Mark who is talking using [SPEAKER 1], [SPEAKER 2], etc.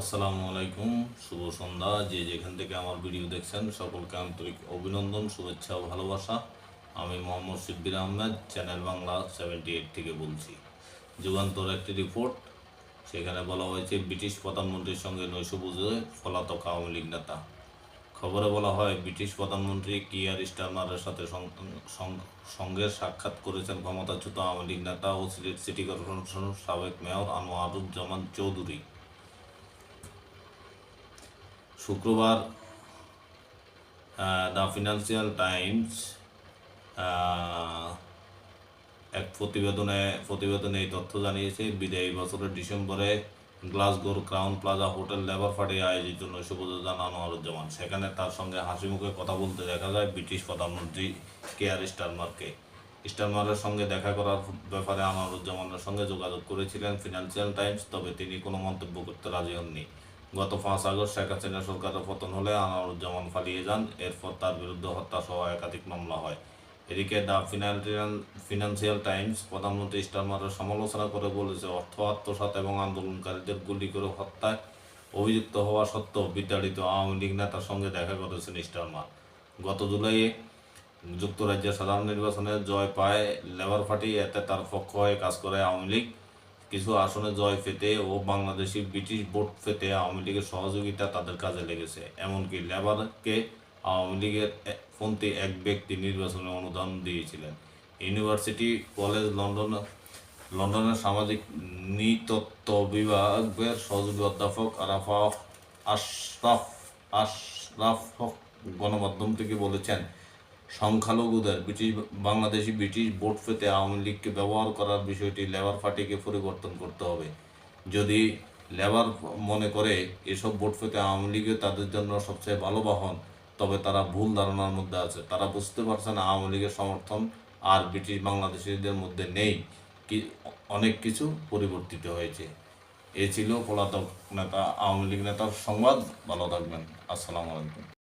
[SPEAKER 1] আসসালামু আলাইকুম, শুভ সন্ধ্যা। যে যেখান থেকে আমার ভিডিও দেখছেন, সকলকে আন্তরিক অভিনন্দন, শুভেচ্ছা ও ভালোবাসা। আমি Mohammad Shibbir Ahmed, channel Bangla seventy eight থেকে বলছি। যুগান্তর একটি রিপোর্ট, সেখানে বলা হয়েছে, ব্রিটিশ প্রধানমন্ত্রীর সঙ্গে নৈশ বুঝে পলাতক আওয়ামী লীগ নেতা। খবরে বলা হয়, ব্রিটিশ প্রধানমন্ত্রী কিয়ার স্টারমারের সাথে সঙ্গে সাক্ষাৎ করেছেন ক্ষমতাচ্যুত আওয়ামী লীগ নেতা ও সিলেট সিটি কর্পোরেশনের সাবেক মেয়র আনোয়ারুজ্জামান চৌধুরী। শুক্রবার দ্য ফিনান্সিয়াল টাইমস এক প্রতিবেদনে প্রতিবেদনে এই তথ্য জানিয়েছে, বিদায়ী বছরের ডিসেম্বরে গ্লাসগোর Crowne Plaza hotel Labour Party আয়োজিত নৈশপুজো জানানো আনুজ্জামান সেখানে তার সঙ্গে হাসি মুখে কথা বলতে দেখা যায় ব্রিটিশ প্রধানমন্ত্রী কে আর স্টারমারকে। স্টারমারের সঙ্গে দেখা করার ব্যাপারে আনোয়ারুজ্জামানের সঙ্গে যোগাযোগ করেছিলেন ফিনান্সিয়াল টাইমস, তবে তিনি কোনো মন্তব্য করতে রাজি হননি। গত পাঁচ আগস্ট শেখ হাসিনা সরকারের পতন হলে আনোয়ারুজ্জামান পালিয়ে যান। এরপর তার বিরুদ্ধে হত্যা সহ একাধিক মামলা হয়। এদিকে দ্য ফিনান্সিয়াল ফিনান্সিয়াল টাইমস প্রধানমন্ত্রী স্টারমারের সমালোচনা করে বলেছে, অর্থ, আত্মসাৎ এবং আন্দোলনকারীদের গুলি করে হত্যায় অভিযুক্ত হওয়া সত্ত্বেও বিতাড়িত আওয়ামী লীগ নেতার সঙ্গে দেখা করেছেন স্টারমার গত জুলাইয়ে যুক্তরাজ্যের সাধারণ নির্বাচনে জয় পায় লেবার পার্টি, এতে তার পক্ষ হয়ে কাজ করে আওয়ামী লীগ। কিছু আসনে জয় পেতে ও বাংলাদেশি ব্রিটিশ ভোট পেতে আওয়ামী লীগের সহযোগিতা তাদের কাজে লেগেছে। এমনকি লেবারকে আওয়ামী লীগের পন্থী এক ব্যক্তি নির্বাচনে অনুদান দিয়েছিলেন। ইউনিভার্সিটি কলেজ লন্ডন, লন্ডনের সামাজিক নৃতত্ত্ব বিভাগের সহযোগী অধ্যাপক আরাফা আশরাফ আশরাফ গণমাধ্যম থেকে বলেছেন সংখ্যালঘুদের, ব্রিটিশ বাংলাদেশি ব্রিটিশ ভোট পেতে আওয়ামী লীগকে ব্যবহার করার বিষয়টি লেবার পার্টিকে পরিবর্তন করতে হবে। যদি লেবার মনে করে এসব ভোট পেতে আওয়ামী লীগে তাদের জন্য সবচেয়ে ভালো বাহন, তবে তারা ভুল ধারণার মধ্যে আছে। তারা বুঝতে পারছে না আওয়ামী লীগের সমর্থন আর ব্রিটিশ বাংলাদেশিদের মধ্যে নেই। কি, অনেক কিছু পরিবর্তিত হয়েছে। এ ছিল পলাতক নেতা, আওয়ামী লীগ নেতার সংবাদ। ভালো থাকবেন। আসসালামু আলাইকুম।